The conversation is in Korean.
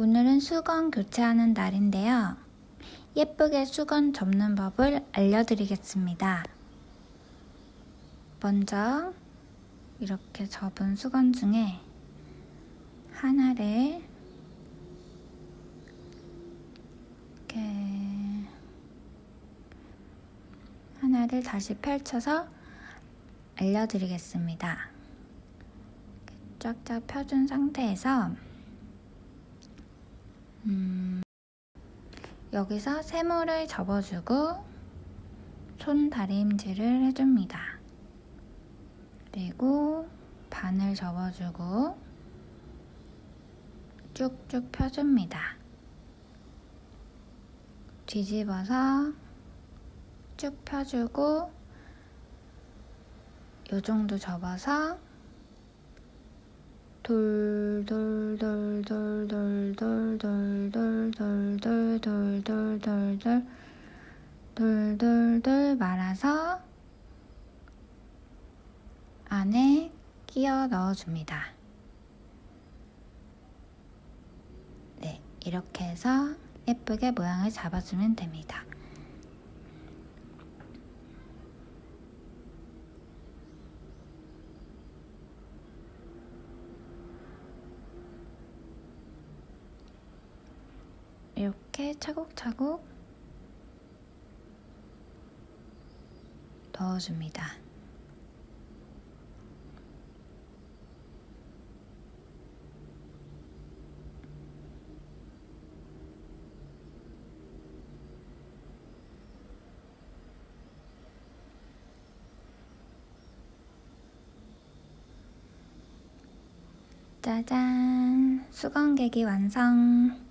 오늘은 수건 교체하는 날인데요. 예쁘게 수건 접는 법을 알려드리겠습니다. 먼저 이렇게 접은 수건 중에 하나를 이렇게 하나를 다시 펼쳐서 알려드리겠습니다. 쫙쫙 펴준 상태에서 여기서 세모를 접어주고 손 다림질을 해줍니다. 그리고 반을 접어주고 쭉쭉 펴줍니다. 뒤집어서 쭉 펴주고 요 정도 접어서 돌돌돌돌돌돌돌돌돌돌돌돌 돌돌돌 말아서 안에 끼워 넣어줍니다. 네, 이렇게 해서 예쁘게 모양을 잡아주면 됩니다. 이렇게 차곡차곡 넣어줍니다. 짜잔! 수건개기 완성!